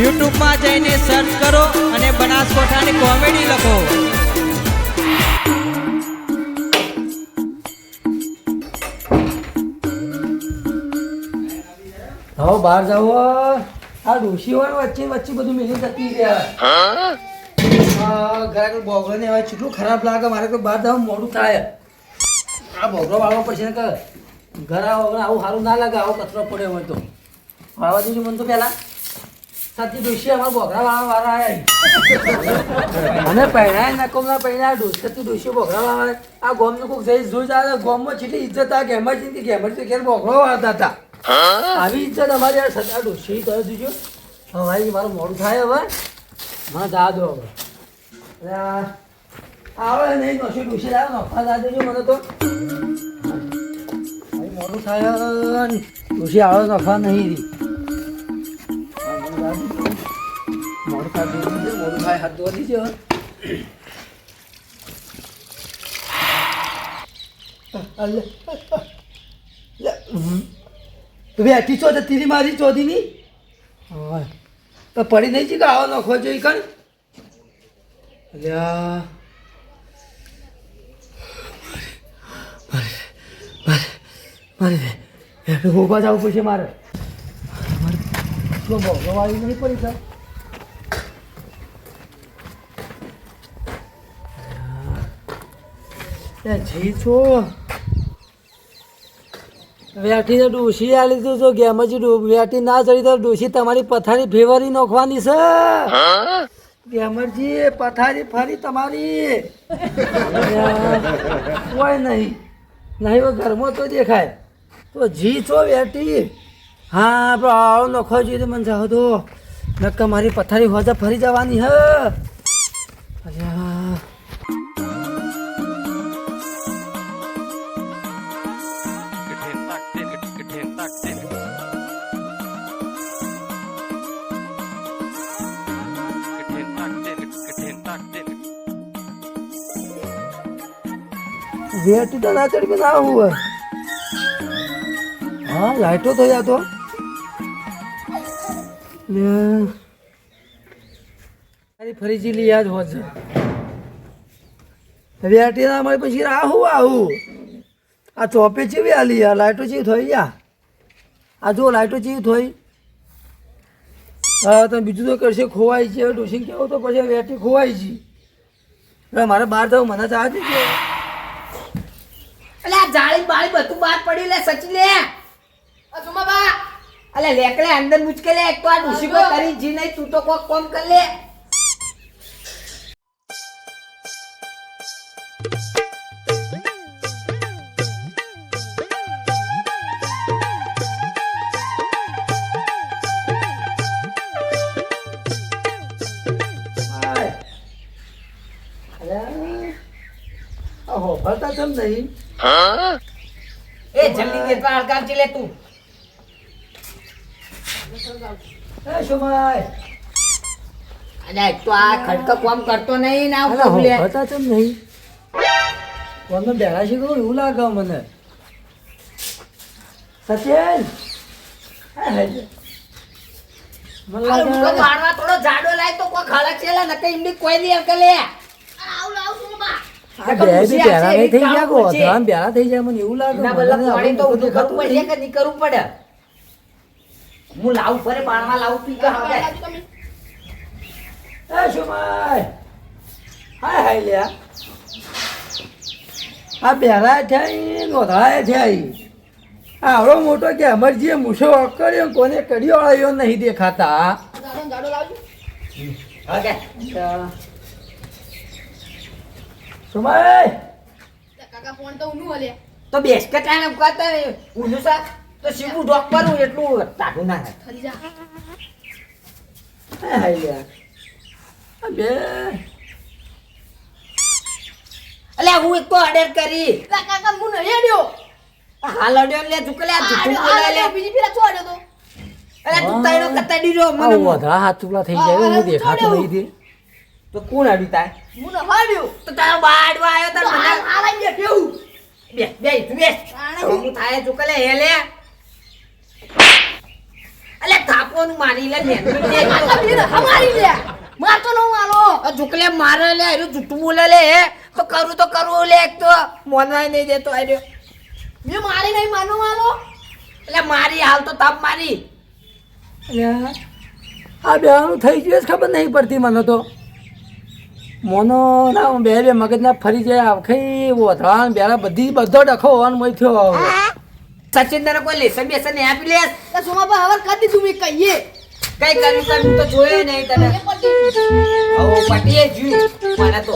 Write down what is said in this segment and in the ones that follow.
યુટ્યુબમાં જઈને સર્ચ કરો અને બનાસકોઠાની કોમેડી લખો. હવે બહાર જાવ આ ડોશી હોય ને વચ્ચે વચ્ચે બધું મેલી જતી રહ્યા. ઘરે બોગરો ને હવે કેટલું ખરાબ લાગે. મારે કોઈ બહાર જવું, મોડું થાય. આ બોગડો વાળવા પછી ને ઘર આવો, આવું સારું ના લાગે. આવો કચરો પડ્યો હોય તો. વાળવા દીધું મને તો પહેલા? સાચી ડોશી અમારા બોગરા વાળા વાળા આવ્યા અને પહેણાય ના કોમ ના પહેણાય ડોશી બોગરા વાળા આ ગોમનું કોઈક જઈ જોઈ ગોમમાં કેટલી ઇજ્જત આ ગેમર છે ગેમર છે ઘેર બોગરો હતા. આવી ઇજ્જત અમારી યાર સદા ડોશી કરી દીજો મારું મોડું થાય હવે. હા જા હવે. આવે નહીં, ડોશી ડોશી લાવો, નફા જા દેજો મને તો. મોડું થાય ને ડોશી આવે, નફા નહીં મોડું થાય હાથ ધોવા દેજો. બેઠી છો તીરી મારી ચોધીની તો પડી નહીં છે કે આવો નખો જોઈ કણ અલ્યા મારે મારે ઊભા જવું પડશે મારે શું નહીં પડી સર જી છો વેઠી તો ડોશી આ લીધું તો ગેમ જ વેઠી ના ચડી તો ડોસી તમારી પથારી ફેવરી નોખવાની છે. ગેમરજી, પથારી ફરી તમારી. કોઈ નહીં. નહીં ઘરમાં તો દેખાય. તો જી છો વેઠી. હા આપણો આવો નોખો જોઈએ તો મને જાઓ તો. નક્કા મારી પથારી હોજા ફરી જવાની હ. અલ્યા તો ના ચડી ના હોય. હા, લાઈટો તો યા તો. ને તારી ફરીથી લઈ યાદ હોત વેટી ના મળે પછી આવું આવું? આ ચોપે ચેવી આલી યાર લાઇટો ચેવી થઈ યા આ જો લાઇટો ચેવી થઈ. હા તો બીજું તો કરશે ખોવાય છે. ડોસિંગ કેવું તો પછી વેટી ખોવાય છે. મારે બહાર જવું, મને ચાર્જ છે આ જાળી બાળી બધું બહાર પડ્યું લે સચી લે. અજુમા બા અલે લેકલે અંદર મુચકે લે એક તો આ ડુસી કોઈ કરી જી નહીં તું તો કોક કોમ કર લે. હાય. અરે, કેમ નહીં? એ જલ્દી દે તો લે તું. એ તો આ ખડકો કોમ કરતો નહીં ના હોભળતા કેમ નહીં. કોને બેડા છે કહું એવું લાગે મને. સચેન. મને લાગે મારવા થોડો જાડો લાય તો કોઈ ખડક છે લે નકે ઇમડી કોઈ દે કે લે. આ બે બી બેડા નહીં થઈ ગયા ગો ધ્યાન બેડા થઈ જાય મને એવું લાગે ના મને પાણી તો ઊંધું દેખાતું કરવું પડશે કે નહીં પડે? હું લાવું ફરે પાણમાં લાવું પી કે હવે. એ શોભાઈ હાય હાય લ્યા. આ બેરા થઈ નોંધાય થઈ આવડો મોટો કે અમરજીએ મૂછો અકડ્યો કોને કડિયો આવ્યો નહીં દેખાતા. ઓકે ફોન તો બેસ કે ટાઈમ ઉકાતા ઊંધું સા તો સીધું ડોક કરું એટલું તાકું ના થાય જા. હા લ્યા અબે અલ્યા હું એક તો ઓર્ડર કરી. હાલ અડ્યો લે ઝુકલે બીજી જૂઠું છોડ્યો લે. અરે તું? તાઈનો કતાડી રહ્યો મને વધા હાથ થઈ જાય હું દેખાતો નહીં દે તો કોણ અડી તાય તો તારો બાડવા આવ્યો તાર મને. બે બે તું બે હું થાય જો કલે હેલે. અલે થાપોનું મારી લે ને મારી લે મારતો ન મારો ઝુકલે મારે લે એનું જૂઠું બોલે લે હે. તો કરું તો કરું લે એક તો. મોનવાય નહીં દેતો આર્યો મે મારી નહીં માનો મારો એટલે મારી હાલ તો તાપ મારી. અલ્યા, આ બે થઈ ગયું ખબર નહીં પડતી મને તો. મોનો ના બે બે મગજના ફરી જાય. આખી વધરાણ બેરા બધી બધો ડખો હોવાનો મોય થયો. સચિન તને કોઈ લેસન બેસન નહીં આપી લે તો સોમાબા હવે કરી તું મેં કહીએ કઈ કર્યું કર્યું? તો જોયે નહીં તને. ઓ હવે પટીએ જી. મને તો.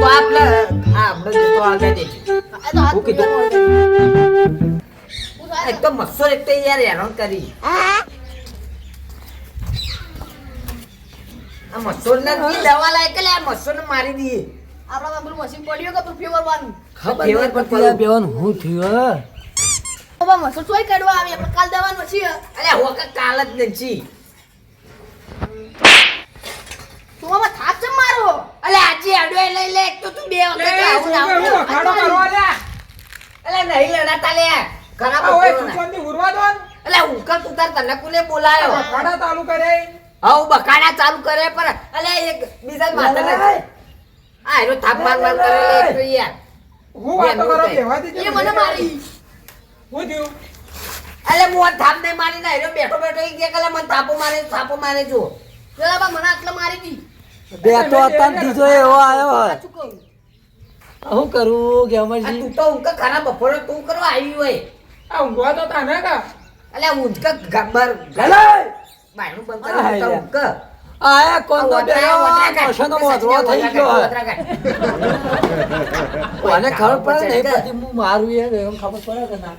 તો આપણે હા આપણે તો આગળ દેજો આ તો હું કીધું? હું એક તો મસ્સો એક તો યાર હેરાન કરી. આ મસ્સોર દવા લાય લે આ ને મારી દઈએ. આપણા પેલું મશીન પડ્યું કે પેલું ફેવરવાનું ખબર નહીં પડતી બેવાનું હું થયું બાબા મશીન ચોય કાઢવા આવી આપણે કાલ દેવાનું પછી અલે હોકા કાલ જ નથી સોમાબા થાપ છે મારો? અલે આજે અડવે લઈ લે તો તું બે વખત આવું આવું અલે નહીં લડાતા લે. ખરાબ અલે ઉકર ઉતાર તને કોને બોલાયો. હવ બકાડા ચાલુ કરે પર અલે એક બીજા માથા. આ એનો થાપ માર માર કરે તો યાર. એ મને મારી. અલે મો થાપ નહીં મારી ના એનો બેઠો બેઠો એક કે કલા મને થાપો મારે થાપો મારે જો જરા બા મને આટલા મારી દી. બે તો અત્યાર ત્રીજો એવો આવ્યો હે હું કરું કે આ અમરજી? તું તો ઉંકા ખરા બપોરે તું કરવા આવી હોય. અલે ઊંઘ ગબર ગલે બાયણું બંધ કરી તો. ઊંઘ આયા કોણ તો કાઢ. મશીનો મોઢરો થઈ ગયો હે. મને ખબર પડે નહીં પડતી હું મારું એ એમ ખબર પડે કે ના?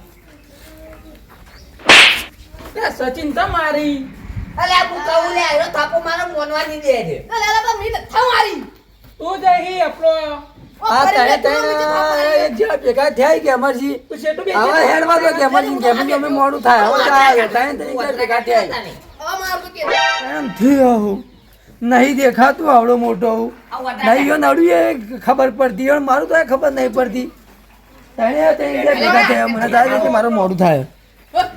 સચિન તો મારી. અલે હું કહું લે આયરો થાપો મારો મોનવાની દે છે. ના લેલા બા મી થા મારી. તું જઈ આપણો ઓ આ તને તને જેવા ભેગા થયા કે અમરજી હવે હેડવા તો કે અમરજી કેમ કે અમે મોડું થાય. હવે ભેગા થયા એમ થયું આવું? નહીં દેખાતું આવડો મોટો આવું. નહીં યો નડ્યું એ ખબર પડતી. અને મારું તો ખબર નહીં પડતી. તને તને ભેગા થયા. મને થાય કે મારું મોડું થાય. પણ.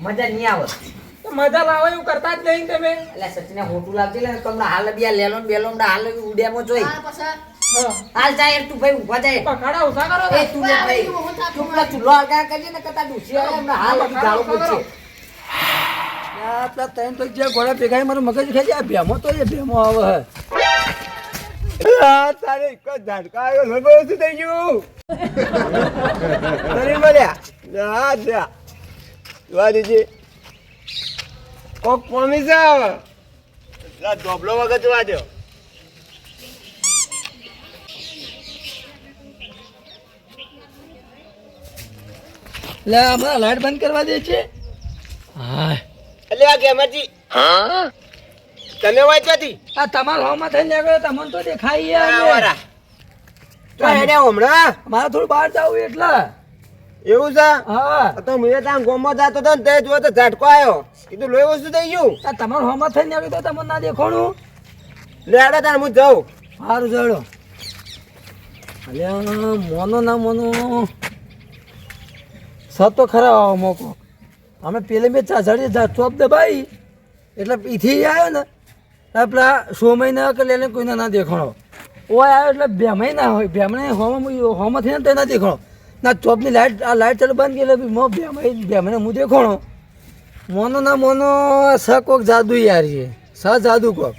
મજા નહીં આવે. મજા લાવે એવું કરતા જ નહીં તમે. એટલે સચિને હોટું લાગજે લે તમને હાલ બિયા લેલોન બેલોન હાલ ઉડ્યામાં જોઈ. આ પાછા? હા. હાલ જાય તું ભાઈ ઊભા જાય. પકડા ઊભા કરો એ તું ભાઈ. તું પેલા ચૂલો હળગા કરજે ને કતા દુસી આવે એમને હાલ બધી ગાળો પૂછે આટલા ત્રણ તો જે ઘોડા ભેગા મારું મગજ ખાઈ જાય ભેમો તો એ ભેમો આવે હે. આ તારે એક જ ઝાટકા આવ્યો લગો શું થઈ ગયું. તરી મળ્યા. હા જા. જોવા દીધી કોક કોમી છે હવે. લા ધોબલો વગર જોવા દો લે હમણાં લાઈટ બંધ કરવા દે છે. હા એટલે આ કેમરજી તમે તને વાંચ્યાથી આ તમારા હોમાં થઈને નીકળ્યો તમને તો દેખાય યાર. તો હેડે હમણાં. મારે થોડું બહાર જવું એટલે. એવું છે? હા. તો મેં ત્યાં ગોમાં જતો હતો ને તે જોયો તો ઝાટકો આવ્યો કીધું લોહી વસ્તુ થઈ ગયું. તમારું હોમાં થઈને આવ્યું તો તમને ના દેખાણું લે હેડે તાર હું જાઉં. સારું જડો. અલ્યા મોનો ના મોનો. સતો ખરા આવો મોકો. અમે પેલે મેં ચાસડી ચોપ દબાઈ એટલે પીથી આવ્યો ને આપણા પેલા સો મહિના કે લઈને કોઈને ના દેખાણો ઓય આવ્યો એટલે બે મહિના હોય. બે મહિના હોમ હોમાંથી ને તે ના દેખાણો ના ચોપની લાઇટ આ લાઇટ ચાલુ બંધ કરી એટલે મો બે મહિના બે મહિના હું દેખોણો. મોનો ના મોનો, સ કોક જાદુ યાર છે. સ જાદુ કોક.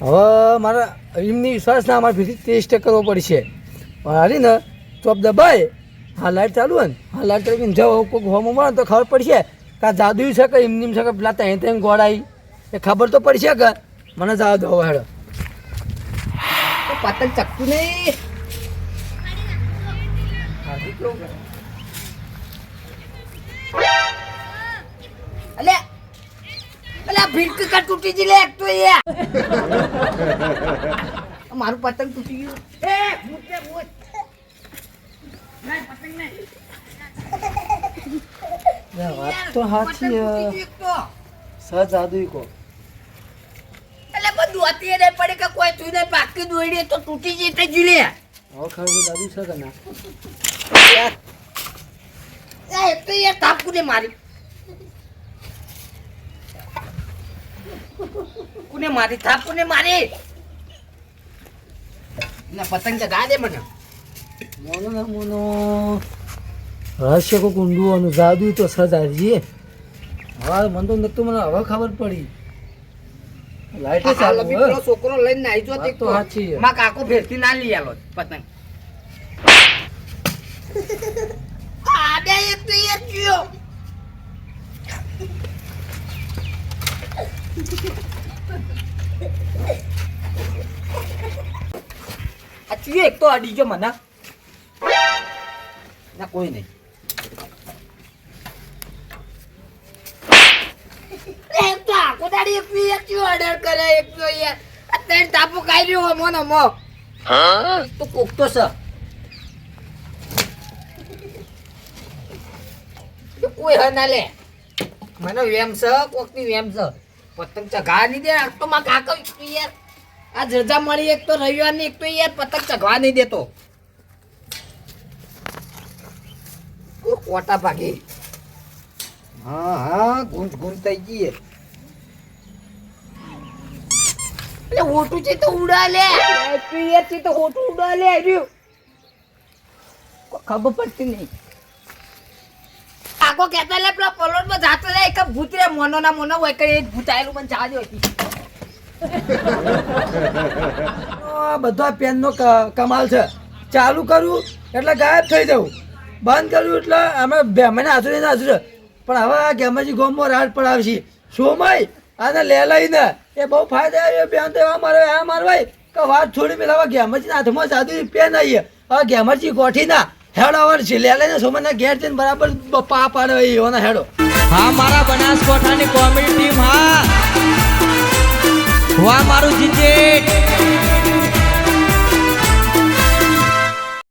હવે મારે એમની વિશ્વાસ ના, અમારે ફીથી ટેસ્ટ કરવો પડશે. હારી ને, ચોપ દબાય. હા લાઇટ ચાલુ હોય ને. હા લાઇટ ચાલુ જાઓ. કોઈક હોમ મળે તો ખબર પડશે કે આ જાદુ છે કે એમની છે કે પેલા ત્યાં ત્યાં ગોળાઈ એ ખબર તો પડશે કે મને જાદુ હવે હેડો પતંગ ચકતું નહીં. અલે અલે ભીડ કા તૂટી જી લે એક તો એ. મારું પતંગ તૂટી ગયું. એ ને પતંગ નહીં વાત તો સાચી કો. એટલે બધું હતી પડે કે કોઈ તું પાકી દોડીએ તો તૂટી જઈ તે જીલે. હવે ખરું જાદુ છે કે ના? એ તો યાર તાપ કુને મારી. કુને મારી થાપ કુને મારી. ના પતંગ ચગા દે મને. મોનો મોનો. રહસ્ય કો કુંડુ અને જાદુ તો સજાજીએ હવે મને તો નતું મને હવે ખબર પડી. લાઈટ ચાલુ અભી પેલો છોકરો લઈને નાઈ જો વાત તો સાચી માં કાકો ફેરથી ના લઈ આલો પતંગ. આડે એક તો એક ગયો. આ એક તો અડી ગયો મને. ના કોઈ નહીં. એક તો એક બી એક ઓર્ડર કરે એક. તો યાર અત્યારે તાપુ ખાઈ રહ્યો મોનો મો. તો કોક તો છે. કોઈ હ ના લે. મને વેમ છે કોકની વેમ છે. પતંગ ચગા નહીં દે આ તો માં કાકા યાર. આ જજા મળી એક તો રવિવારની એક તો યાર પતંગ ચગવા નહીં દેતો. કોઈ કોટા ભાગી. હા હા ગુંજ ગુંજ થઈ ગઈ એ. એટલે હોટું છે તો ઉડા લે પિયર છે તો હોટું ઉડા લે રહ્યું ખબર પડતી નહીં. આખો કહેતા લે પેલા પલોટમાં જાતો લે એક ભૂત રે મોનો ના મોનો હોય કે એ ભૂત આયેલું મને જાજ હતી બધા પેનનો ક- કમાલ છે. ચાલુ કરું એટલે ગાયબ થઈ જવું. બંધ કર્યું એટલે અમે બે મને હાજર ને હાજર પણ હવે આ ગેમાજી ગોમમાં રાડ પડાવશી. સોમય આને લે લઈને એ બહુ ફાયદા આવ્યો બેન તો એવા મારે આ મારવાય કે વાત છોડી પેલા હવે ગેમરજી હાથમાં જાદુ પેન આવીએ હવે ઘેમરજી ગોઠી ના હેડો અવર છે લે લઈને સોમના ઘેર જઈને બરાબર પા પાડે એવાના હેડો. હા, મારા બનાસકોઠાની કોમેડી ટીમ, હા. વાહ, મારું જીજેટ